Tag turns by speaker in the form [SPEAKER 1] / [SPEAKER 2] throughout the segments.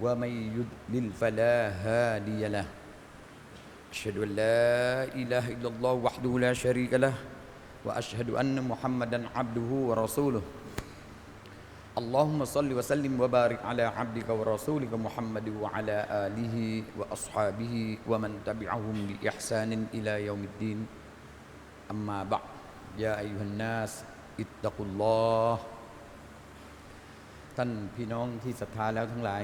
[SPEAKER 1] ومن يدلل فلا هادي له. أشهد أن لا إله إلا الله وحده لا شريك له وأشهد أن محمدا عبده ورسوله. اللهم صل وسلم وبارك على عبدك ورسولك محمد وعلى آله وأصحابه ومن تبعهم بإحسان إلى يوم الدين. أما بعد يا أيها الناس اتقوا الله. ท่านพี่น้องที่ศรัทธาแล้วทั้งหลาย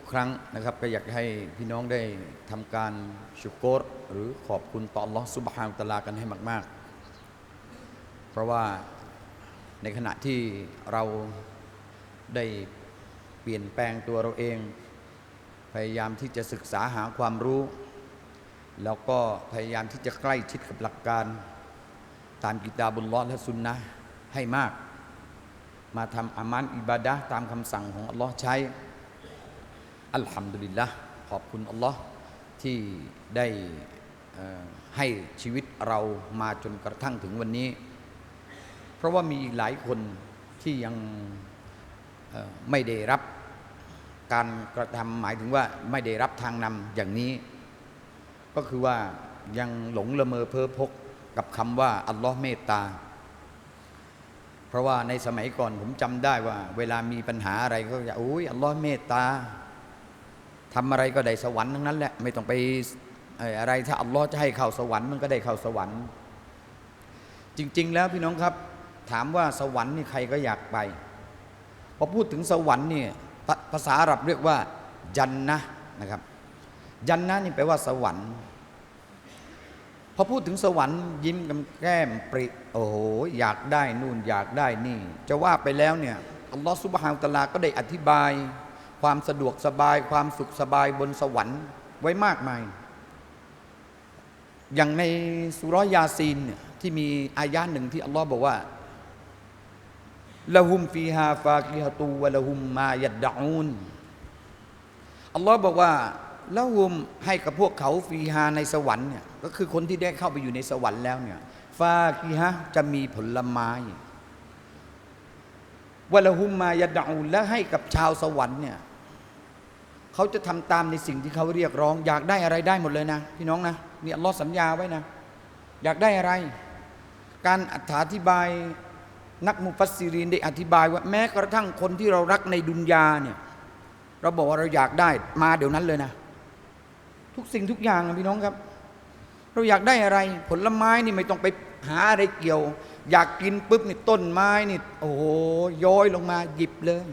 [SPEAKER 1] ทุกครั้งนะครับ ก็อยากให้พี่น้องได้ทำการชุกโกรหรือขอบคุณต่อ Allah ซุบฮานตลากันให้มาก ๆ เพราะว่าในขณะที่เราได้เปลี่ยนแปลงตัวเราเอง พยายามที่จะศึกษาหาความรู้ แล้วก็พยายามที่จะใกล้ชิดกับหลักการ ตามกิตาบุลลอและสุนนะให้มาก มาทำอามันอิบาดะห์ตามคำสั่งของอัลลอฮ์ใช้ อัลฮัมดุลิลละขอบคุณอัลลอฮ์ที่ได้ให้ชีวิตเรามาจนกระทั่งถึงวันนี้ เพราะว่ามีหลายคนที่ยังไม่ได้รับการกระทำหมายถึงว่าไม่ได้รับทางนำอย่างนี้ ก็คือว่ายังหลงละเมอเพ้อพกกับคำว่าอัลลอฮ์เมตตา เพราะว่าในสมัยก่อนผมจำได้ว่า เวลามีปัญหาอะไรก็จะโอ้ยอัลลอฮ์เมตตา ทำอะไรก็ได้สวรรค์ทั้งนั้นแหละไม่ต้องไปอะไรถ้าอัลลอฮ์จะให้เข้าสวรรค์มันก็ได้เข้าสวรรค์ จริง ๆ แล้วพี่น้องครับ ถามว่าสวรรค์นี่ใครก็อยากไปพอพูดถึงสวรรค์เนี่ยภาษาอาหรับเรียกว่าจันนะนะครับจันนะนี่แปลว่าสวรรค์พอพูดถึงสวรรค์ยิ้มกับแก้มปริโอ้โหอยากได้นู่นอยากได้นี่ จะว่าไปแล้วเนี่ยอัลลอฮฺสุบฮานตะลาก็ได้อธิบาย ความสะดวกสบายความสุขสบายบนสวรรค์ไว้มากมาย อย่างในสุรยาซีนเนี่ยที่มีอายะหนึ่งที่อัลลอฮ์บอกว่าละหุมฟีฮาฟากิฮะตูวะละหุมมายัดดะอูนอัลลอฮ์บอกว่าละหุมให้กับพวกเขาฟีฮาในสวรรค์เนี่ยก็คือคนที่ได้เข้าไปอยู่ในสวรรค์แล้วเนี่ยฟากิฮะจะมีผลไม้วะละหุมมายัดดะอูนและให้กับชาวสวรรค์เนี่ย เขาจะทำตามในสิ่งที่เขาเรียกร้อง อยากได้อะไรได้หมดเลยนะ พี่น้องนะนี่อัลลอฮ์สัญญาไว้นะ อยากได้อะไร การอธิบายนักมุฟัสซิรีนได้อธิบายว่าแม้กระทั่งคนที่เรารักในดุนยาเนี่ยเราบอกว่าเราอยากได้มาเดี๋ยวนั้นเลยนะ ทุกสิ่งทุกอย่างนะพี่น้องครับ เราอยากได้อะไร ผลไม้นี่ไม่ต้องไปหาอะไรเกี่ยว อยากกินปุ๊บนี่ต้นไม้นี่โอ้โหย้อยลงมาหยิบเลย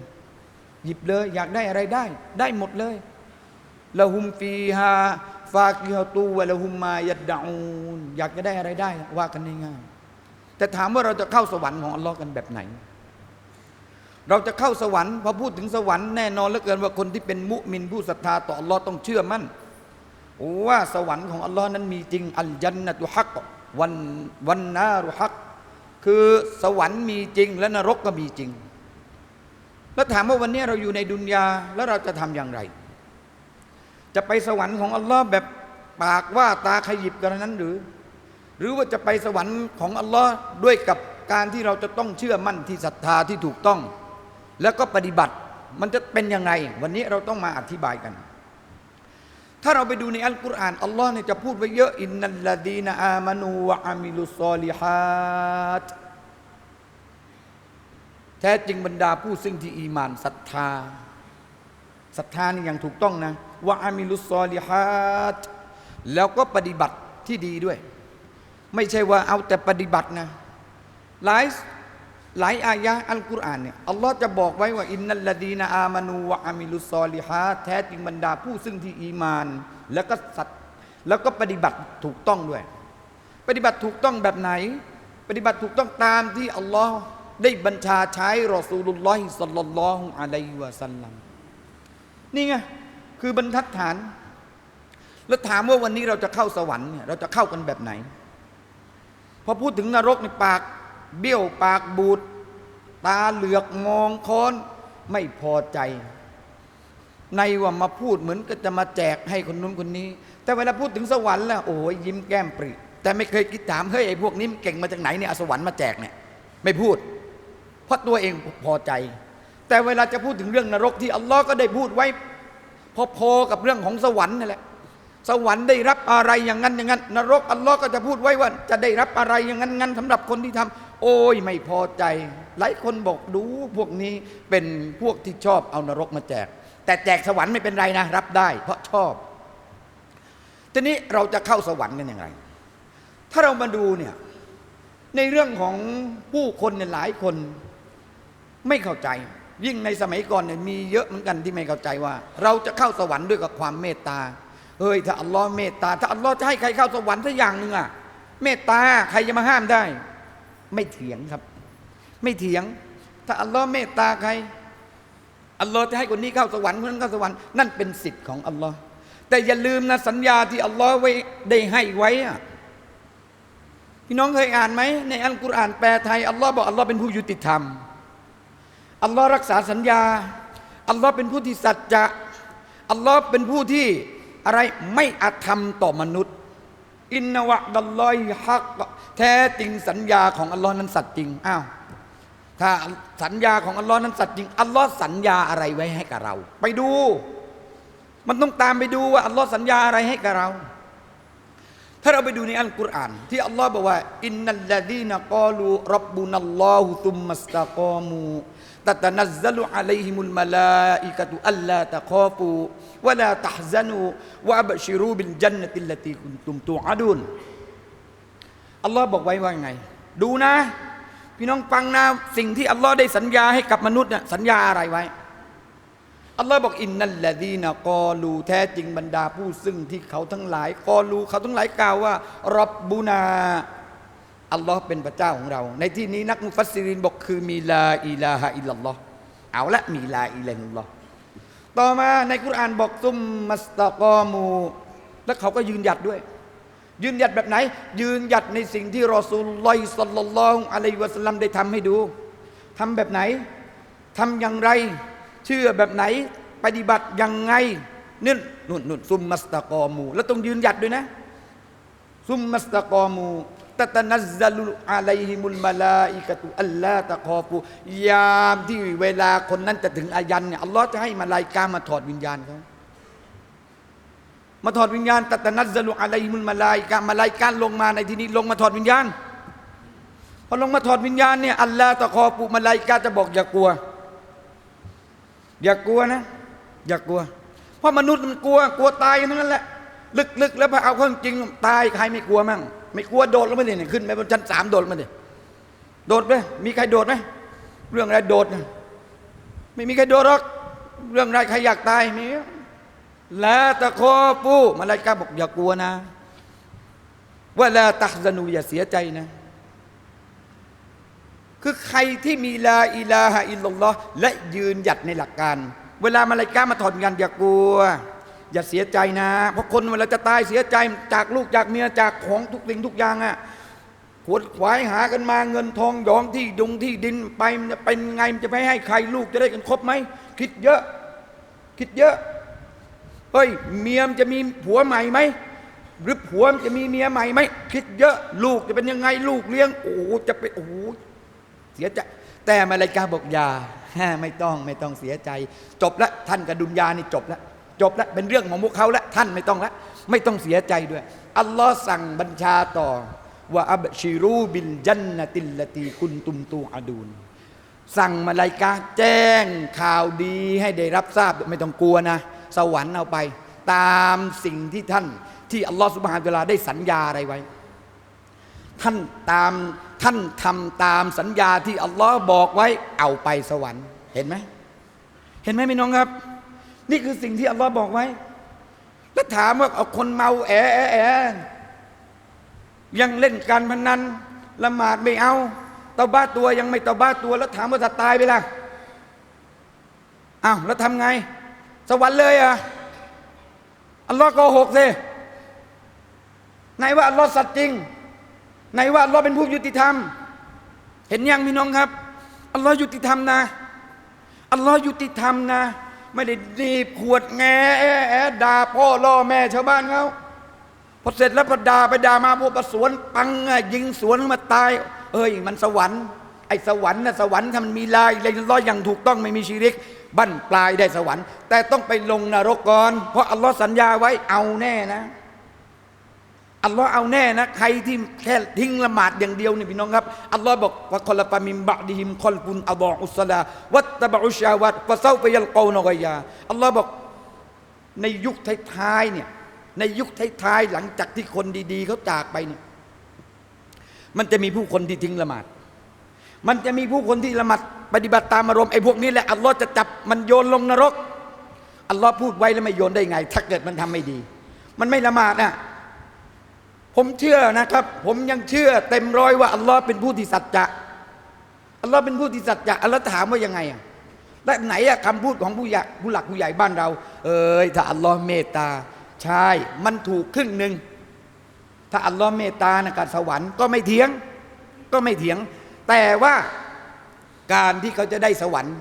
[SPEAKER 1] หยิบเลย อยากได้อะไรได้ ได้หมดเลยละหุมฟีฮาฟากิฮตูวะละหุมมายัดดะอูนอยากจะได้อะไรได้ ว่ากันง่ายๆแต่ถามว่าเราจะเข้าสวรรค์ของอัลลอฮ์กันแบบไหน เราจะเข้าสวรรค์พอพูดถึงสวรรค์แน่นอนเหลือเกินว่าคนที่เป็นมุมินผู้ศรัทธาต่ออัลลอฮ์ต้องเชื่อมั่นว่าสวรรค์ของอัลลอฮ์นั้นมีจริงอัลจันนตุฮักวันวันนารุฮักคือสวรรค์มีจริงและนรกก็มีจริง แล้วถามว่าวันนี้เราอยู่ในดุนยาแล้วเราจะทำอย่างไร จะไปสวรรค์ของอัลลอฮ์แบบปากว่าตาขยิบกันนั้นหรือ หรือว่าจะไปสวรรค์ของอัลลอฮ์ด้วยกับการที่เราจะต้องเชื่อมั่นที่ศรัทธาที่ถูกต้อง แล้วก็ปฏิบัติมันจะเป็นยังไง วันนี้เราต้องมาอธิบายกัน ถ้าเราไปดูในอัลกุรอานอัลลอฮ์เนี่ยจะพูดไว้เยอะอินนัลลดีนอามานูวะอามิลุซอลิฮัต ท้จริงบรรดาผู้ซึ่งที่อีมานศรัทธาศรัทธานี่อย่างถูกต้องนะวะอามิลุซอลิฮัตแล้วก็ปฏิบัติที่ดีด้วย ไม่ใช่ว่าเอาแต่ปฏิบัตินะ หลายหลายอายะอัลกุรอานเนี่ยอัลลอฮ์จะบอกไว้ว่าอินนัลลดีนาอามานูวะอามิลุซอลิฮะแท้จริงบรรดาผู้ซึ่งที่อีมาน แล้วก็สัตแล้วก็ปฏิบัติถูกต้องด้วย ปฏิบัติถูกต้องแบบไหน ปฏิบัติถูกต้องตามที่อัลลอฮ์ ได้บัญชาใช้รอซูลุลลอฮิสัลลัลลอฮุอะลัยวะสัลลัมนี่ไงคือบรรทัดฐาน แล้วถามว่าวันนี้เราจะเข้าสวรรค์เนี่ยเราจะเข้ากันแบบไหนพอพูดถึงนรกในปาก เบี้ยวปากบูดตาเหลือกมองค้อนไม่พอใจ ในว่ามาพูดเหมือนก็จะมาแจกให้คนนู้นคนนี้ แต่เวลาพูดถึงสวรรค์แล้วโอ้ยยิ้มแก้มปริแต่ไม่เคยคิดถามเฮ้ยไอ้พวกนี้มันเก่งมาจากไหนเนี่ยเอสวรรค์มาแจกเนี่ยไม่พูด เพราะตัวเองพอใจ แต่เวลาจะพูดถึงเรื่องนรกที่อัลลอฮ์ก็ได้พูดไว้พอๆกับเรื่องของสวรรค์นั่นแหละสวรรค์ได้รับอะไรอย่างนั้นอย่างนั้น นรกอัลลอฮ์ก็จะพูดไว้ว่า จะได้รับอะไรอย่างนั้นงั้นสำหรับคนที่ทำโอ้ยไม่พอใจ หลายคนบอกดูพวกนี้เป็นพวกที่ชอบเอานรกมาแจก แต่แจกสวรรค์ไม่เป็นไรนะ รับได้ เพราะชอบ ทีนี้เราจะเข้าสวรรค์กันอย่างไร ถ้าเรามาดูเนี่ยในเรื่องของผู้คนเนี่ยหลายคน ไม่เข้าใจ ยิ่งในสมัยก่อนเนี่ยมีเยอะเหมือนกันที่ไม่เข้าใจว่า เราจะเข้าสวรรค์ด้วยกับความเมตตาเฮ้ยถ้าอัลลอฮ์เมตตา ถ้าอัลลอฮ์จะให้ใครเข้าสวรรค์สักอย่างหนึ่งอะเมตตาใครจะมาห้ามได้ ไม่เถียงครับ ไม่เถียง ถ้าอัลลอฮ์เมตตาใครอัลลอฮ์จะให้คนนี้เข้าสวรรค์คนนั้นเข้าสวรรค์นั่นเป็นสิทธิ์ของอัลลอฮ์แต่อย่าลืมนะสัญญาที่อัลลอฮ์ไว้ได้ให้ไว้อะพี่น้องเคยอ่านไหมในอัลกุรอานแปลไทยอัลลอฮ์บอกอัลลอฮ์เป็นผู้ยุติธรรม อัลลอฮ์รักษาสัญญา อัลลอฮ์เป็นผู้ที่สัจจะ อัลลอฮ์เป็นผู้ที่อะไรไม่อาธรรมต่อมนุษย์ อินนวะดัลลอฮิฮักแท้จริงสัญญาของอัลลอฮ์นั้นสัตย์จริง อ้าว ถ้าสัญญาของอัลลอฮ์นั้นสัตย์จริง อัลลอฮ์สัญญาอะไรไว้ให้กับเรา ไปดู มันต้องตามไปดูว่าอัลลอฮ์สัญญาอะไรให้กับเราถ้าเราไปดูในอัลกุรอานที่อัลลอฮ์บอกว่าอินนัลลดีนกอลูรับบุนัลลอฮุตุมมัสตะกอมู ตะตนัซซลุอะลัยฮิมุลมะลาอิกะตุอัลลาตะคอฟูวะลาตะฮซะนูวะอับชิรูบิลจันนติลลตีคุนตุมตูอะดุนอัลลอฮ์บอกไว้ว่าไง ดูนะ พี่น้องฟังนะ สิ่งที่อัลลอฮ์ได้สัญญาให้กับมนุษย์น่ะสัญญาอะไรไว้อัลลอฮ์บอกอินนัลลดีนะกอลูแท้จริงบรรดาผู้ซึ่งที่เขาทั้งหลายกอลูเขาทั้งหลายกล่าวว่ารับบูนา อัลลอฮ์เป็นพระเจ้าของเรา ในที่นี้นักมุฟัสซิรินบอกคือมีลาอิลาฮะอิลลัลลอฮ์เอาละมีลาอิลาฮะอิลลัลลอฮ์ต่อมาในกุรานบอกซุมมัสตะกอมู แล้วเขาก็ยืนหยัดด้วย ยืนหยัดแบบไหน ยืนหยัดในสิ่งที่รอซูลุลอฮิสัลลัลลอฮุอะลัยวะสัลลัมได้ทำให้ดูทำแบบไหนทำอย่างไร เชื่อแบบไหน ปฏิบัติยังไงนี่นุ่นนุ่นซุมมัสตะกอมู แล้วต้องยืนหยัดด้วยนะซุมมัสตะกอมู ตะตะนัซลุอะลัยฮิมุลมาลาอิกะตุอัลลาตะคอฟูยามที่เวลาคนนั้นจะถึงอายันเนี่ยอัลลอฮ์จะให้มาลายกามาถอดวิญญาณเขามาถอดวิญญาณตะตะนัซลุอะลัยฮิมุลมาลาอิกะมาลายกาลงมาในที่นี้ลงมาถอดวิญญาณพอลงมาถอดวิญญาณเนี่ยอัลลาตะคอฟูมาลายกาจะบอกอย่ากลัว อย่ากลัวนะ อย่ากลัว เพราะมนุษย์มันกลัว กลัวตายนทั้งนั้นแหละ ลึกๆแล้วพอเอาเข้าจริงตายใครไม่กลัวมั่ง ไม่กลัวโดดลงมาดิเนี่ยขึ้นไปบนชั้นสามโดดลงมาดิโดดไหมมีใครโดดไหมเรื่องอะไรโดดนะไม่มีใครโดดหรอก เรื่องอะไรใครอยากตายมีละตะโคปูมาลายกาบอกอย่ากลัวนะ ว่าละตักซนูอย่าเสียใจนะ คือใครที่มีลาอิลาฮะอิลลัลลอฮ์และยืนหยัดในหลักการ เวลามาลายกามาถอดงานอย่ากลัว อย่าเสียใจนะ เพราะคนเวลาจะตายเสียใจจากลูกจากเมียจากของทุกสิ่งทุกอย่างอะขวดขวายหากันมาเงินทองยองที่ดงที่ดินไปมันจะเป็นไงมันจะไปให้ใครลูกจะได้กันครบไหมคิดเยอะ คิดเยอะเฮ้ยเมียมจะมีผัวใหม่ไหมหรือผัวจะมีเมียใหม่ไหมคิดเยอะ ลูกจะเป็นยังไงลูกเลี้ยงโอ้จะเป็นโอ้เสียใจแต่มาลายกาบอกยาไม่ต้องไม่ต้องเสียใจ จบละท่านกับดุนยานี่จบละ จบและเป็นเรื่องของพวกเขาและท่านไม่ต้องละไม่ต้องเสียใจด้วย อัลลอฮ์สั่งบัญชาต่อว่าอับชิรูบิลจันนติลลตีคุณตุมตูอาดูนสั่งมาลายกาแจ้งข่าวดีให้ได้รับทราบไม่ต้องกลัวนะ สวรรค์เอาไป ตามสิ่งที่ท่าน ที่อัลลอฮ์สุบฮานตะอาลาได้สัญญาอะไรไว้ ท่านตามท่านทำตามสัญญาที่อัลลอฮ์บอกไว้เอาไปสวรรค์ เห็นไหมเห็นไหมพี่น้องครับ นี่คือสิ่งที่อัลลอฮ์บอกไว้ แล้วถามว่าเอาคนเมาแอะแอะแอยังเล่นการพนันละหมาดไม่เอาเตาบ้าตัวยังไม่เตาบ้าตัว แล้วถามว่าจะตายไปล่ะอ้าวแล้วทำไง สวรรค์เลยอะอัลลอฮ์โกหกสิไหนว่าอัลลอฮ์สัตย์จริงไหนว่าอัลลอฮ์เป็นผู้ยุติธรรม เห็นยังพี่น้องครับอัลลอฮ์ยุติธรรมนะอัลลอฮ์ยุติธรรมนะ ไม่ได้ดีบขวดแงแอะแอะด่าพ่อล่อแม่ชาวบ้านเขาพอเสร็จแล้วพอด่าไปด่ามาพวกประสวนปังอะยิงสวนมาตาย เอ้ยมันสวรรค์ไอ้สวรรค์นะสวรรค์ถ้ามันมีลายอะไรร้อยอย่างถูกต้องไม่มีชีริกบั้นปลายได้สวรรค์ แต่ต้องไปลงนรกก่อน เพราะอัลลอฮ์สัญญาไว้เอาแน่นะ อัลลอฮ์เอาแน่นะใครที่แค่ทิ้งละหมาดอย่างเดียวนี่พี่น้องครับอัลลอฮ์บอกว่าคอละปามิมบะดิฮิมคอลปุนอัลลอฮอุสลาวัตตะบะอุชาวัตฟะเซาไปยัลกอนกยาอัลลอฮ์บอกในยุคท้ายๆเนี่ยในยุคท้ายๆหลังจากที่คนดีๆเขาจากไปเนี่ยมันจะมีผู้คนที่ทิ้งละหมาด มันจะมีผู้คนที่ละหมาดปฏิบัติตามอารมณ์ไอ้พวกนี้แหละอัลลอฮ์จะจับมันโยนลงนรกอัลลอฮ์พูดไว้แล้วไม่โยนได้ไง ถ้าเกิดมันทำไม่ดี มันไม่ละหมาดน่ะ ผมเชื่อนะครับ ผมยังเชื่อเต็มร้อยว่าอัลลอฮ์เป็นผู้ที่สัจจะอัลลอฮ์เป็นผู้ที่สัจจะอัลลอฮ์ถามว่ายังไงอะและไหนอะคำพูดของผู้ใหญ่ผู้หลักผู้ใหญ่บ้านเรา เอ้ยถ้าอัลลอฮ์เมตตา ใช่ มันถูกครึ่งหนึ่งถ้าอัลลอฮ์เมตตาในการสวรรค์ก็ไม่เถียง ก็ไม่เถียง แต่ว่าการที่เขาจะได้สวรรค์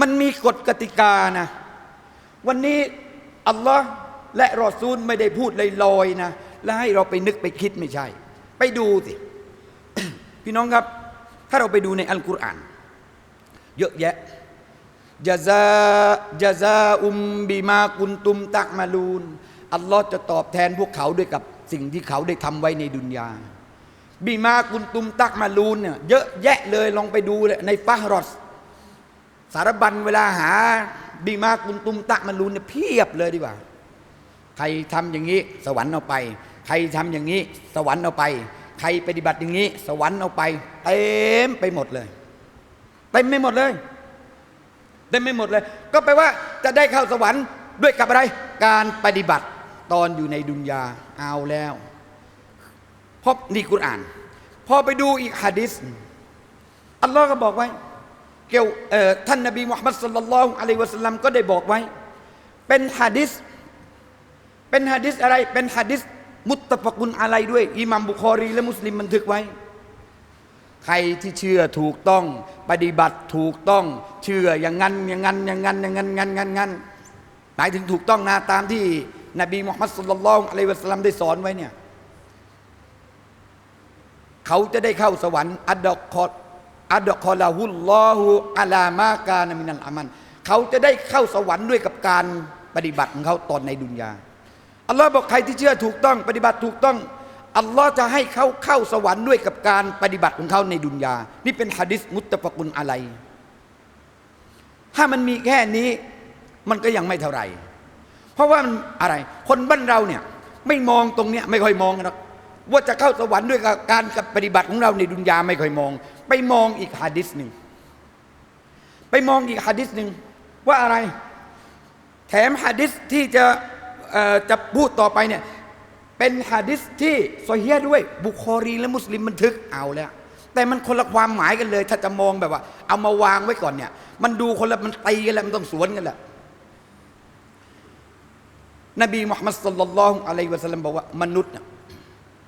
[SPEAKER 1] มันมีกฎกติกานะ วันนี้อัลลอฮ์และรอซูลไม่ได้พูดลอยๆนะ แล้วให้เราไปนึกไปคิดไม่ใช่ ไปดูสิ พี่น้องครับ ถ้าเราไปดูในอัลกุรอาน เยอะแยะจาซาจาซาอุมบิมากุนตุมตักมาลูน อัลลอฮ์จะตอบแทนพวกเขาด้วยกับสิ่งที่เขาได้ทำไว้ในดุนยาบิมากุนตุมตักมาลูนเนี่ยเยอะแยะเลยลองไปดูเลยในฟาฮรอสสารบัญเวลาหาบิมากุนตุมตักมาลูนเนี่ยเพียบเลยดีกว่า ใครทำอย่างนี้ สวรรค์เอาไป ใครทำอย่างนี้ สวรรค์เอาไป ใครปฏิบัติอย่างนี้ สวรรค์เอาไปเต็มไปหมดเลยเต็มไม่หมดเลยเต็มไม่หมดเลย ก็แปลว่าจะได้เข้าสวรรค์ด้วยกับอะไร การปฏิบัติตอนอยู่ในดุนยาเอาแล้วเพราะนี่กุรอาน พอไปดูอีกฮะดิษอัลลอฮ์ก็บอกไว้ เกี่ยวท่านนบีมุฮัมมัดสุลลัลลอฮุอะลัยวะสัลลัมก็ได้บอกไว้ เป็นฮะดิษเป็นฮะดิษอะไรเป็นฮะดิษ มุตตะฟะกุนอะไรด้วย อิหมัมบุคอรีและมุสลิมบันทึกไว้ ใครที่เชื่อถูกต้อง ปฏิบัติถูกต้อง เชื่ออย่างนั้นอย่างนั้นอย่างนั้นอย่างนั้นงั้นงั้นงั้นหมายถึงถูกต้องนะตามที่นบีมุฮัมมัดสุลลัลอฮุอะลัยวะสัลลัมได้สอนไว้เนี่ยเขาจะได้เข้าสวรรค์อัดดอกคออัดดอกคอลาฮุลลอฮุอะลามากานามินัลอามัน เขาจะได้เข้าสวรรค์ด้วยกับการปฏิบัติของเขาตอนในดุนยา อัลลอฮ์บอกใครที่เชื่อถูกต้องปฏิบัติถูกต้องอัลลอฮ์จะให้เขาเข้าสวรรค์ด้วยกับการปฏิบัติของเขาในดุนยา นี่เป็นฮะดิษมุตตะฟะกุนอะไร ถ้ามันมีแค่นี้มันก็ยังไม่เท่าไหร่ เพราะว่ามันอะไร คนบ้านเราเนี่ยไม่มองตรงเนี้ยไม่ค่อยมองหรอกว่าจะเข้าสวรรค์ด้วยกับการกับปฏิบัติของเราในดุนยาไม่ค่อยมอง ไปมองอีกฮะดิษหนึ่งไปมองอีกฮะดิษหนึ่งว่าอะไร แถมฮะดิษที่จะ จะพูดต่อไปเนี่ยเป็นฮะดิษที่โซอฮียด้วยบุคอรีและมุสลิมบันทึกเอาแล้ว แต่มันคนละความหมายกันเลย ถ้าจะมองแบบว่า เอามาวางไว้ก่อนเนี่ย มันดูคนละมันตีกันแล้วมันต้องสวนกันแหละนบีมุฮัมมัดสุลลัลลอฮุอะลัยฮิวะสัลลัมบอกว่ามนุษย์น่ะ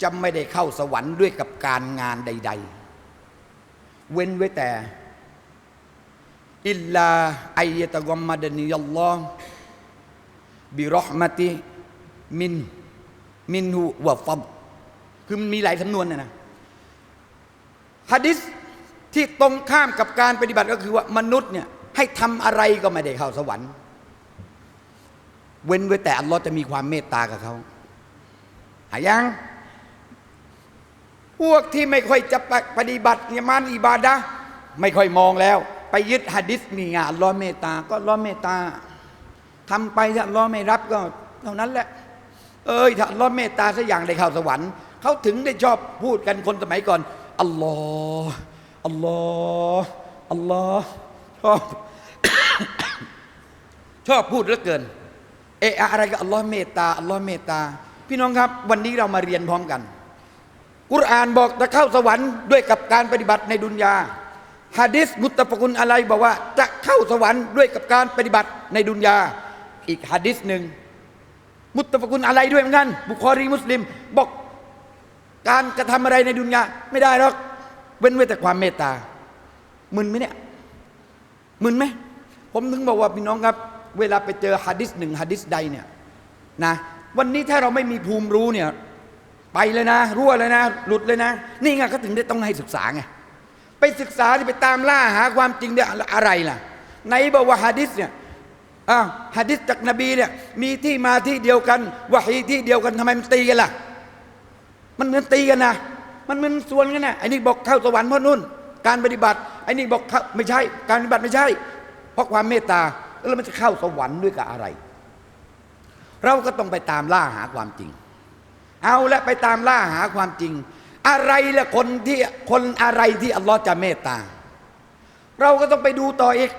[SPEAKER 1] จะไม่ได้เข้าสวรรค์ด้วยกับการงานใด ๆ เว้นไว้แต่อิลลาอัยยะตะกัมมัดนียัลลอฮ์ บิรอมติมินมินหูวะฟัดคือมันมีหลายสำนวนนะนะฮะดิษที่ตรงข้ามกับการปฏิบัติก็คือว่ามนุษย์เนี่ยให้ทำอะไรก็ไม่ได้เข้าสวรรค์ เว้นไว้แต่อัลลอฮ์จะมีความเมตตากับเขาหายังพวกที่ไม่ค่อยจะปฏิบัติเนี่ยมันอิบาดะไม่ค่อยมองแล้ว ไปยึดหะดิษนี่ไงอัลลอฮ์เมตตาก็อัลลอฮ์เมตตา ทำไปถ้าลลอไม่รับก็เท่านั้นแหละ เอ้ยถ้าลลอเมตตาสักอย่างได้เข้าสวรรค์เขาถึงได้ชอบพูดกันคนสมัยก่อนอัลลอฮ์อัลลอฮ์อัลลอฮ์ชอบชอบพูดเหลือเกิน เอออะไรก็อัลลอฮ์เมตตาอัลลอฮ์เมตตา พี่น้องครับ วันนี้เรามาเรียนพร้อมกัน กุรอานบอกจะเข้าสวรรค์ด้วยกับการปฏิบัติในดุนยาฮะดิษมุตตะฟะกุนอะไรบอกว่าจะเข้าสวรรค์ด้วยกับการปฏิบัติในดุนยา อีกฮะดิษหนึ่งมุตตะฟกุนอะไรด้วยเหมือนกันบุคอรีมุสลิม บอกการกระทำอะไรในดุนยาไม่ได้หรอก เว้นไว้แต่ความเมตตา มึนไหมเนี่ย มึนไหม ผมถึงบอกว่าพี่น้องครับ เวลาไปเจอฮะดิษหนึ่งฮะดิษใดเนี่ยนะ วันนี้ถ้าเราไม่มีภูมิรู้เนี่ย ไปเลยนะ รั่วเลยนะ หลุดเลยนะ นี่ไงเขาถึงได้ต้องให้ศึกษาไง ไปศึกษาที่ไปตามล่าหาความจริงเนี่ยอะไรล่ะไหนบอกว่าฮะดิษเนี่ย อ้าวฮะดิษจากนบีเนี่ยมีที่มาที่เดียวกันวะฮีที่เดียวกันทำไมมันตีกันล่ะ มันเหมือนตีกันนะมันเหมือนส่วนกันนะไอ้นี่บอกเข้าสวรรค์เพราะนู่น การปฏิบัติไอ้นี่บอกเข้าไม่ใช่ การปฏิบัติไม่ใช่ เพราะความเมตตาแล้วมันจะเข้าสวรรค์ด้วยกับอะไร เราก็ต้องไปตามล่าหาความจริง เอาและไปตามล่าหาความจริง อะไรละคนที่คนอะไรที่อัลลอฮ์จะเมตตา เราก็ต้องไปดูต่ออีก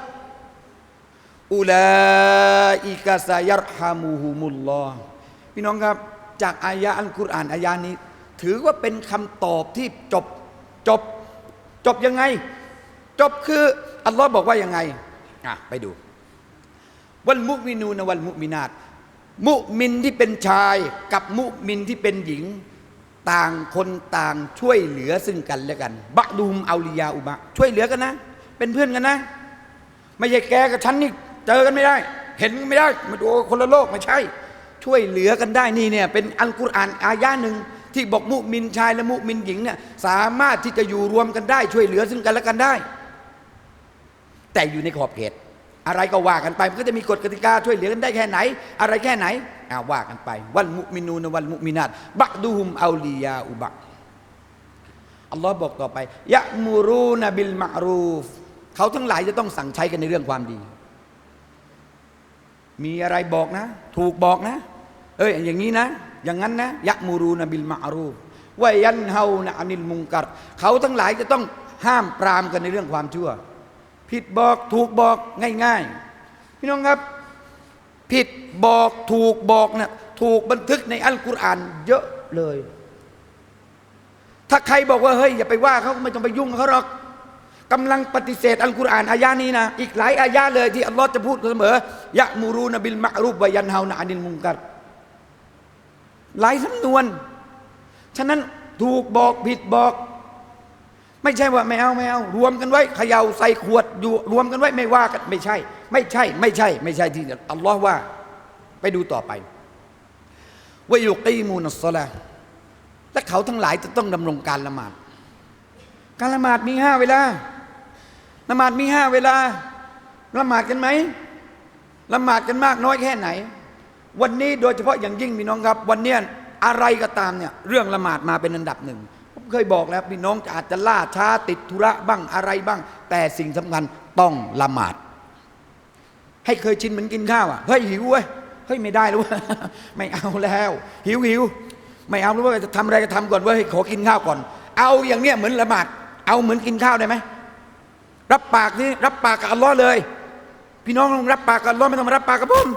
[SPEAKER 1] อุลาอิกะซายัรฮามุฮุมุลลอพี่น้องครับ จากอายะอัลกุรอานอายานี้ ถือว่าเป็นคำตอบที่จบจบ จบยังไง จบคือ อัลลอฮ์บอกว่ายังไงอะไปดู วัลมุมินูนวัลมุมินาตมุมินที่เป็นชายกับมุมินที่เป็นหญิง ต่างคนต่างช่วยเหลือซึ่งกันและกันบะดูมเอาลียาอุบะช่วยเหลือกันนะ เป็นเพื่อนกันนะ ไม่ใช่แกกับฉันนี่ เจอกันไม่ได้ เห็นไม่ได้มาดูคนละโลกไม่ใช่ ช่วยเหลือกันได้นี่เนี่ยเป็นอัลกุรอานอายะหนึ่งที่บอกมุมินชายและมุมินหญิงเนี่ยสามารถที่จะอยู่รวมกันได้ ช่วยเหลือซึ่งกันและกันได้ แต่อยู่ในขอบเขตอะไรก็ว่ากันไปมันก็จะมีกฎกติกาช่วยเหลือกันได้แค่ไหน อะไรแค่ไหนอ่าว่ากันไป วันมุมินูนวันมุมินาตบักดูฮุมเอาลียาอุบะอัลลอฮ์บอกต่อไปยะมูรูนบิลมะรูฟเขาทั้งหลายจะต้องสั่งใช้กันในเรื่องความดี มีอะไรบอกนะ ถูกบอกนะ เอ้ยอย่างนี้นะ อย่างนั้นนะยะมูรูนบิลมะรูฟวายันเฮานะอานิลมุงกัรเขาทั้งหลายจะต้องห้ามปรามกันในเรื่องความชั่ว ผิดบอกถูกบอกง่าย ๆ พี่น้องครับ ผิดบอกถูกบอกนะถูกบันทึกในอัลกุรอานเยอะเลย ถ้าใครบอกว่าเฮ้ยอย่าไปว่าเขาไม่ต้องไปยุ่งเขาหรอก กำลังปฏิเสธอัลกุรอานอายานี้นะ อีกหลายอายาเลยที่อัลลอฮ์จะพูดเสมอยะมูรูนบิลมะรูบวยันฮาวนะอานิลมุงกัรหลายสำนวน ฉะนั้นถูกบอกผิดบอก ไม่ใช่ว่าไม่เอาไม่เอารวมกันไว้เขย่าใส่ขวดอยู่รวมกันไว้ไม่ว่ากันไม่ใช่ ไม่ใช่ ไม่ใช่ ไม่ใช่ที่อัลลอฮ์ว่า ไปดูต่อไปวายุกีมูนัสซอลาและเขาทั้งหลายจะต้องดำรงการละหมาด การละหมาดมีห้าเวลา ละหมาดมีห้าเวลาละหมาดกันไหมละหมาดกันมากน้อยแค่ไหน วันนี้โดยเฉพาะอย่างยิ่งพี่น้องครับ วันเนี้ยอะไรก็ตามเนี่ยเรื่องละหมาดมาเป็นอันดับหนึ่งผมเคยบอกแล้วพี่น้องอาจจะล่าช้าติดธุระบ้างอะไรบ้าง แต่สิ่งสำคัญต้องละหมาด ให้เคยชินเหมือนกินข้าวอะเฮ้ยหิวเว้ยเฮ้ยไม่ได้แล้วเว้ยไม่เอาแล้ว หิวหิวไม่เอาแล้วว่าจะทำอะไรก็ทำก่อนเว้ยขอกินข้าวก่อน เอาอย่างเนี้ยเหมือนละหมาด เอาเหมือนกินข้าวได้ไหม รับปากนี่รับปากกับอัลลอฮ์เลย พี่น้องรับปากกับอัลลอฮ์ไม่ต้องมารับปากกับผม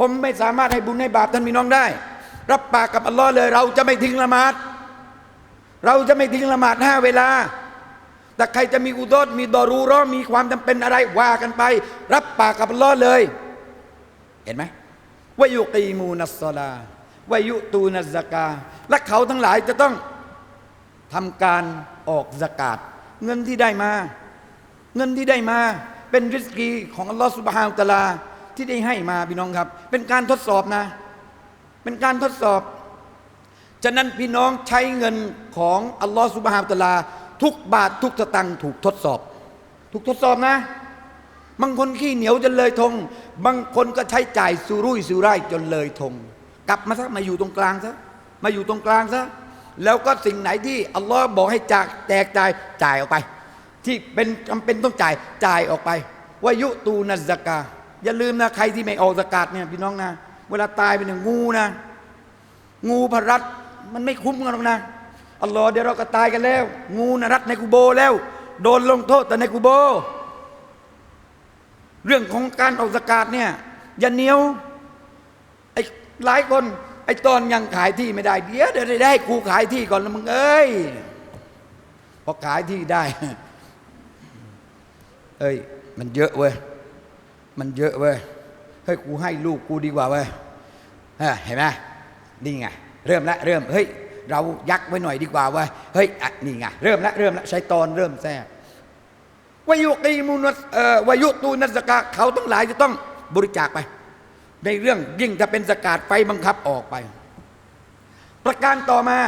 [SPEAKER 1] ผมไม่สามารถให้บุญให้บาปท่านพี่น้องได้ รับปากกับอัลลอฮ์เลย เราจะไม่ทิ้งละหมาด เราจะไม่ทิ้งละหมาดห้าเวลาแต่ใครจะมีอุดรมีดอรูเรอมีความจำเป็นอะไรว่ากันไป รับปากกับอัลลอฮ์เลย เห็นไหมวายุกีมูนัสซลาวายุตูนัสกา และเขาทั้งหลายจะต้องทำการออกสกาดเงินที่ได้มา เงินที่ได้มาเป็นริสกีของอัลลอฮ์สุบฮานตะลาที่ได้ให้มาพี่น้องครับ เป็นการทดสอบนะ เป็นการทดสอบ ฉะนั้นพี่น้องใช้เงินของอัลลอฮ์สุบฮานตะลา ทุกบาททุกสตังค์ถูกทดสอบ ถูกทดสอบนะ บางคนขี้เหนียวจนเลยธงบางคนก็ใช้จ่ายสุรุ่ยสุร่ายจนเลยธงกลับมาซะมาอยู่ตรงกลางซะมาอยู่ตรงกลางซะแล้วก็สิ่งไหนที่อัลลอฮ์บอกให้จากแจกจ่ายจ่ายออกไป ที่เป็นจำเป็นต้องจ่ายจ่ายออกไปวายุตูนัสกาอย่าลืมนะใครที่ไม่ออกสกาดเนี่ยพี่น้องนะ เวลาตายเป็นอย่างงูนะ งูพรัตมันไม่คุ้มกันหรอกนะอัลลอฮ์เดี๋ยวเราก็ตายกันแล้ว งูนะรัดในกูโบแล้ว โดนลงโทษแต่ในกูโบ เรื่องของการออกสกาดเนี่ยอย่าเหนียวไอ้หลายคนไอ้ตอนยังขายที่ไม่ได้ เดี๋ยวเดี๋ยวได้ให้กูขายที่ก่อนแล้วมึงเอ้ยพอขายที่ได้ เอ้ย มันเยอะเว้ย มันเยอะเว้ย เฮ้ย กูให้ลูกกูดีกว่าเว้ยเห็นไหมนี่ไง เริ่มแล้วเริ่ม เฮ้ย เรายักไว้หน่อยดีกว่าเว้ย เฮ้ยอะนี่ไง เริ่มแล้วเริ่มแล้วใช้ตอนเริ่มแทรกวายุกีมุนัสวายุตูนัสกาเขาทั้งหลายจะต้องบริจาคไป ในเรื่องยิ่งถ้าเป็นสกาดไฟบังคับออกไป ประการต่อมา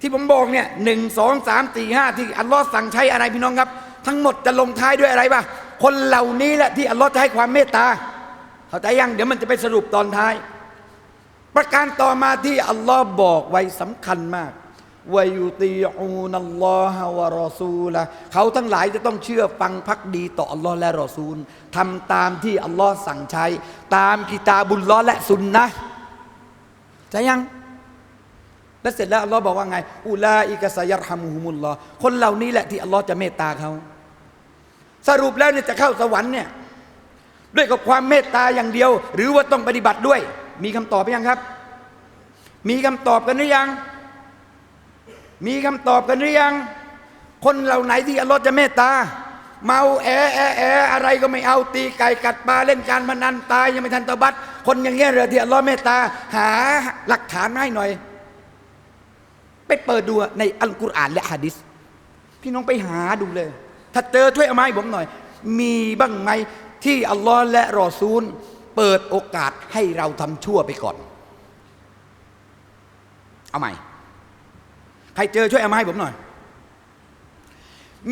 [SPEAKER 1] ที่ผมบอกเนี่ยหนึ่งสองสามสี่ห้าที่อัลลอฮ์สั่งใช้อะไรพี่น้องครับ ทั้งหมดจะลงท้ายด้วยอะไรบ้างคนเหล่านี้แหละที่อัลลอฮ์จะให้ความเมตตาเข้าใจยังเดี๋ยวมันจะไปสรุปตอนท้าย ประการต่อมาที่อัลลอฮ์บอกไว้สำคัญมากวายุตีอูนัลลอฮะวะรอซูละเขาทั้งหลายจะต้องเชื่อฟังพักดีต่ออัลลอฮ์และรอซูลทำตามที่อัลลอฮ์สั่งใช้ ตามกิตาบุลลอและสุนนะใจยัง และเสร็จแล้วอัลลอฮ์บอกว่าไง อุลาอิกะซายัรฮามุฮุมุลลอคนเหล่านี้แหละที่อัลลอฮ์จะเมตตาเขา สรุปแล้วเนี่ยจะเข้าสวรรค์เนี่ยด้วยกับความเมตตาอย่างเดียว หรือว่าต้องปฏิบัติด้วย มีคำตอบไหมยังครับ มีคำตอบกันหรือยัง มีคำตอบกันหรือยัง คนเหล่าไหนที่อัลลอฮ์จะเมตตา เมาแอแอแออะไรก็ไม่เอาตีไก่กัดปลาเล่นการพนันตายยังไม่ทันตบัดคนอย่างเงี้ยเลยที่อัลลอฮ์เมตตา หาหลักฐานให้หน่อย ไปเปิดดูในอัลกุรอานและฮะดิษพี่น้องไปหาดูเลย ถ้าเจอช่วยเอามาให้ผมหน่อย มีบ้างไหมที่อัลลอฮ์และรอซูล เปิดโอกาสให้เราทำชั่วไปก่อน เอาใหม่ ใครเจอช่วยเอามาให้ผมหน่อย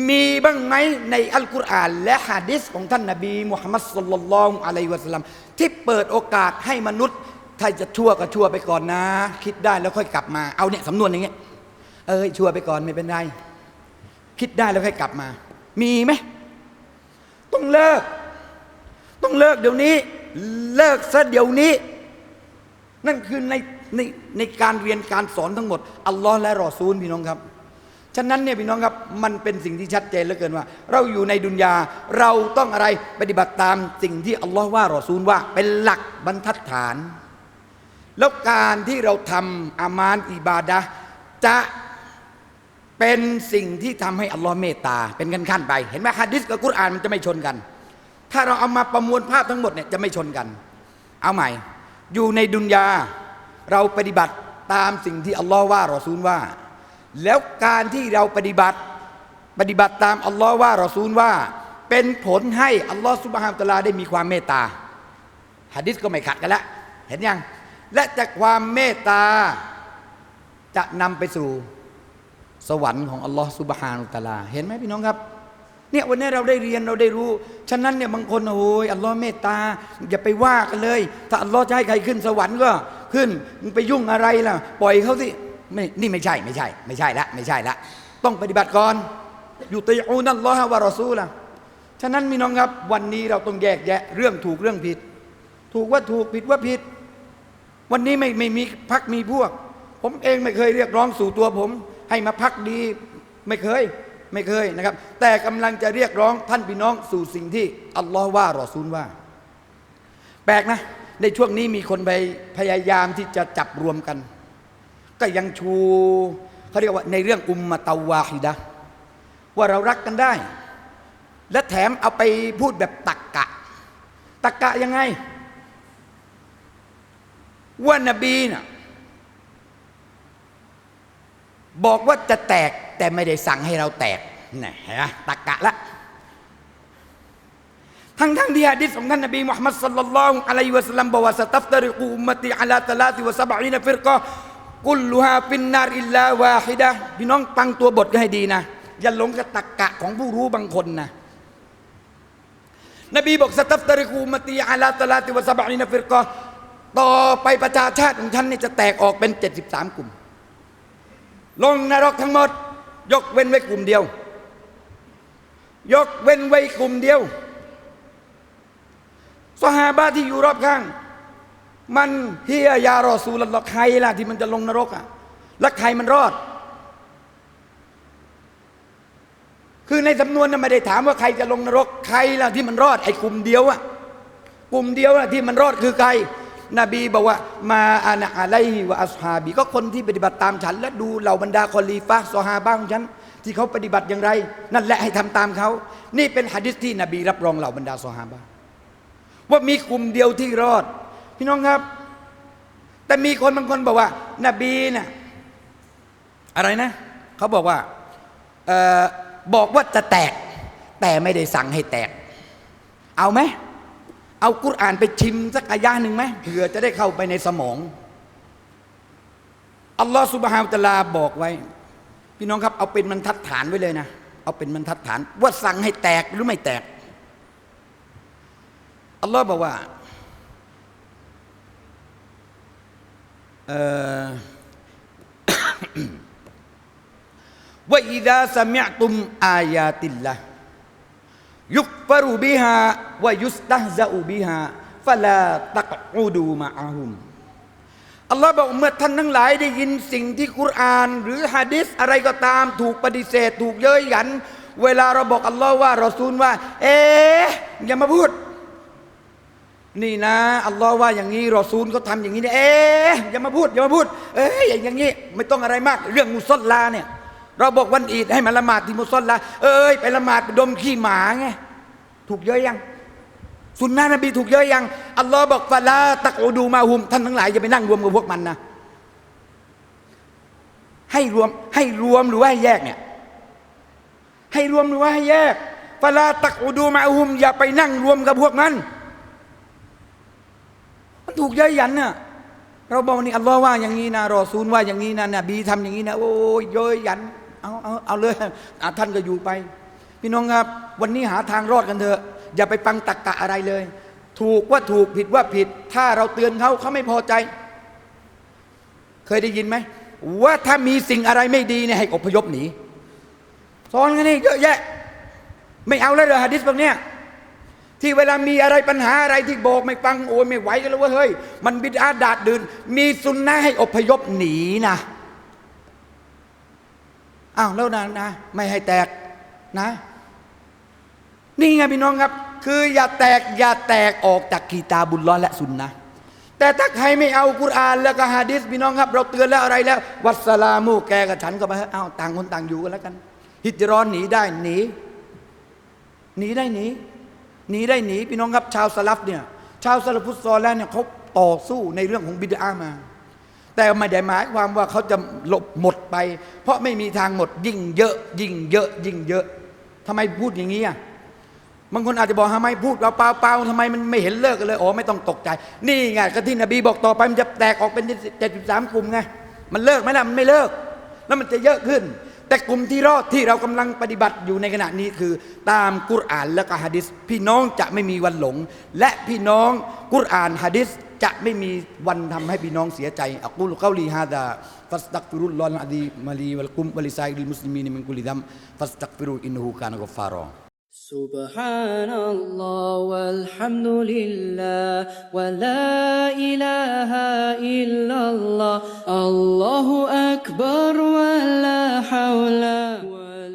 [SPEAKER 1] มีบ้างไหมในอัลกุรอานและฮะดิษของท่านนบีมุฮัมมัดสุลลัลลอฮุอะลัยวะสัลลัมที่เปิดโอกาสให้มนุษย์ ถ้าจะชั่วก็ชั่วไปก่อนนะ คิดได้แล้วค่อยกลับมาเอาเนี่ยสำนวนอย่างเงี้ยเอ้ยชั่วไปก่อนไม่เป็นไรคิดได้แล้วค่อยกลับมา มีไหมต้องเลิก ต้องเลิกเดี๋ยวนี้ เลิกซะเดี๋ยวนี้ นั่นคือในในในการเรียนการสอนทั้งหมด อัลลอฮ์และรอซูลพี่น้องครับฉะนั้นเนี่ยพี่น้องครับมันเป็นสิ่งที่ชัดเจนเหลือเกินว่า เราอยู่ในดุนยาเราต้องอะไรปฏิบัติตามสิ่งที่อัลลอฮ์ว่ารอซูลว่า เป็นหลักบรรทัดฐาน แล้วการที่เราทำอามานอิบาดะจะ เป็นสิ่งที่ทำให้อัลลอฮ์เมตตา เป็นขั้นๆไป เห็นไหมฮะดิษกับกุรอานมันจะไม่ชนกัน ถ้าเราเอามาประมวลภาพทั้งหมดเนี่ยจะไม่ชนกัน เอาใหม่ อยู่ในดุนยาเราปฏิบัติตามสิ่งที่อัลลอฮ์ว่ารอซูลว่า แล้วการที่เราปฏิบัติปฏิบัติตามอัลลอฮ์ว่ารอซูลว่า เป็นผลให้อัลลอฮ์สุบฮานตะลาได้มีความเมตตาหะดิษก็ไม่ขัดกันละเห็นยังและจากความเมตตาจะนำไปสู่ สวรรค์ของอัลลอฮ์สุบฮานุตะอาลา เห็นไหมพี่น้องครับเนี่ยวันนี้เราได้เรียนเราได้รู้ ฉะนั้นเนี่ยบางคนโอ้ยอัลลอฮ์เมตตา อย่าไปว่ากันเลย ถ้าอัลลอฮ์จะให้ใครขึ้นสวรรค์ก็ขึ้นมึงไปยุ่งอะไรล่ะ ปล่อยเขาสิไม่นี่ไม่ใช่ไม่ใช่ ไม่ใช่ละไม่ใช่ละต้องปฏิบัติก่อนอยู่ตีอูนัลลอฮะวะรอซูละฉะนั้นพี่น้องครับวันนี้เราต้องแยกแยะเรื่องถูกเรื่องผิด ถูกว่าถูกผิดว่าผิด วันนี้ไม่ไม่มีพักมีพวก ผมเองไม่เคยเรียกร้องสู่ตัวผม ให้มาพักดีไม่เคยไม่เคยนะครับ แต่กำลังจะเรียกร้องท่านพี่น้องสู่สิ่งที่อัลลอฮ์ว่ารอซูลว่า แปลกนะ ในช่วงนี้มีคนไปพยายามที่จะจับรวมกัน ก็ยังชูเขาเรียกว่าในเรื่องอุมมะตาวาฮิดะว่าเรารักกันได้ และแถมเอาไปพูดแบบตักกะ ตักกะยังไง ว่านบีน่ะ บอกว่าจะแตกแต่ไม่ได้สั่งให้เราแตกนี่เห็นไหมตักกะละ ทั้งทั้งที่ฮะดิษของท่านนบีมุฮัมมัดสัลลัลลอฮุอะลัยฮิวะสัลลัมบอกว่าสตัฟตริกูอุมมติอะลาตะลาติวะซะบะอีนฟิรกะกุลลูฮาฟินนารอิลลาวาฮิดะพี่น้องตั้งตัวบทกันให้ดีนะ อย่าหลงกับตักกะของผู้รู้บางคนนะนบีบอกสตัฟตริกูมมติอะลาตะลาติวะซะบะอีนฟิรกะต่อไปประชาชาติของฉันนี่จะแตกออกเป็น 73 กลุ่ม ลงนรกทั้งหมด ยกเว้นไว้กลุ่มเดียว ยกเว้นไว้กลุ่มเดียวสหาบาที่อยู่รอบข้าง มันเฮียยารอซูลลอใครล่ะที่มันจะลงนรกอะแล้วใครมันรอด คือในสำนวนน่ะไม่ได้ถามว่าใครจะลงนรกใครล่ะที่มันรอดไอ้กลุ่มเดียวอะกลุ่มเดียวน่ะที่มันรอดคือใคร นบีบอกว่ามาอานะอะไลฮิวะอัสฮาบี ก็คนที่ปฏิบัติตามฉัน และดูเหล่าบรรดาคอลีฟะซอฮาบ้างฉัน ที่เขาปฏิบัติอย่างไร นั่นแหละให้ทำตามเขา นี่เป็นหะดิษที่นบีรับรองเหล่าบรรดาซอฮาบะห์ว่ามีกลุ่มเดียวที่รอด พี่น้องครับ แต่มีคนบางคนบอกว่า นบีเนี่ยอะไรนะเขาบอกว่าออบอกว่าจะแตก แต่ไม่ได้สั่งให้แตก เอาไหม เอากุรอานไปชิมสักอายะหนึ่งไหมเผื่อจะได้เข้าไปในสมอง อัลลอฮฺสุบฮานตะลาบอกไว้ พี่น้องครับเอาเป็นบรรทัดฐานไว้เลยนะ เอาเป็นบรรทัดฐาน ว่าสั่งให้แตกหรือไม่แตก อัลลอฮ์บอกว่าเอ่อว่าอิดาสมิตุมอายาติลละ ยุกฟรุบิฮาวายุสตะซาอุบิฮาฟะลาตักอูดูมาอาหุมอัลลอฮ์บอกเมื่อท่านทั้งหลายได้ยินสิ่งที่กุรานหรือฮะดิษอะไรก็ตามถูกปฏิเสธ ถูกเย้ยหยัน เวลาเราบอกอัลลอฮ์ว่าเรอซูลว่า เอ๊อย่ามาพูด นี่นะอัลลอฮ์ว่าอย่างนี้เรอซูลเขาทำอย่างนี้นะเอ๊อย่ามาพูดอย่ามาพูด เอ้ยอย่างนี้ไม่ต้องอะไรมาก เรื่องมุสลาเนี่ย เราบอกวันอีดให้มาละหมาดที่มุสลาเอ้ยไปละหมาดไปดมขี้หมาไงถูกเยอะยังสุนนะนบีถูกเยอะยังอัลลอฮ์บอกฟาลาตักอูดูมาหุมท่านทั้งหลายอย่าไปนั่งรวมกับพวกมันนะให้รวมให้รวมหรือว่าให้แยกเนี่ยให้รวมหรือว่าให้แยกฟาลาตักอูดูมาหุมอย่าไปนั่งรวมกับพวกมัน มันถูกเย้ยหยันน่ะเราบอกนี่อัลลอฮ์ว่าอย่างนี้นะรอซูลว่าอย่างนี้นะนบีทำอย่างนี้นะโอ้ยเย้ยหยัน เอาเอาเอาเลยท่านก็อยู่ไป พี่น้องครับ วันนี้หาทางรอดกันเถอะ อย่าไปฟังตักกะอะไรเลย ถูกว่าถูกผิดว่าผิด ถ้าเราเตือนเขาเขาไม่พอใจ เคยได้ยินไหมว่าถ้ามีสิ่งอะไรไม่ดีเนี่ยให้อพยพหนีสอนกันนี่เยอะแยะ ไม่เอาแล้วเหรอฮะดิษพวกเนี้ยที่เวลามีอะไรปัญหาอะไรที่บอกไม่ฟังโอ้ยไม่ไหวกันแล้วเว่าเฮ้ยมันบิดาดาดดืนมีสุนนะให้อพยพหนีนะ อ้าวแล้วนะนะ ไม่ให้แตกนะ นี่ไงพี่น้องครับ คืออย่าแตกอย่าแตกออกจากกีตาบุลลอฮ์และสุนนะแต่ถ้าใครไม่เอากุรอานแล้วก็ฮะดิษพี่น้องครับ เราเตือนแล้วอะไรแล้ว วัสลามูแกกับฉันก็ไปเอ้าวต่างคนต่างอยู่กันแล้วกันฮิจรอนหนีได้หนีหนีได้หนีหนีได้หนีพี่น้องครับ ชาวสลับเนี่ยชาวสลับฟุตซอลแล้วเนี่ยเขาต่อสู้ในเรื่องของบิดามา แต่ไม่ได้หมายความว่าเขาจะหลบหมดไป เพราะไม่มีทางหมดยิ่งเยอะ ยิ่งเยอะ ยิ่งเยอะทำไมพูดอย่างนี้อะบางคนอาจจะบอกทำไมพูดเปล่าเปล่าทำไมมันไม่เห็นเลิกกันเลยอ๋อไม่ต้องตกใจ นี่ไงก็ที่นบีบอกต่อไปมันจะแตกออกเป็นเจ็ดสิบสามกลุ่มไงมันเลิกไหมล่ะมันไม่เลิก แล้วมันจะเยอะขึ้น แต่กลุ่มที่รอดที่เรากำลังปฏิบัติอยู่ในขณะนี้คือ ตามกุรอานและก็ฮะดิษพี่น้องจะไม่มีวันหลง และพี่น้องกุรอานฮะดิษ จะไม่มีวันทำให้พี่น้องเสียใจอักุลเกาลีฮาดาฟัสตักฟิรุลลอฮ์อะดีมาลีวัลกุมวะลิซาอิลมุสลิมีนมินกุลิดัมฟัสตักฟิรุอินฮูกานกัฟฟารอ
[SPEAKER 2] سبحان الله والحمد لله ولا إله إلا الله الله أكبر ولا حول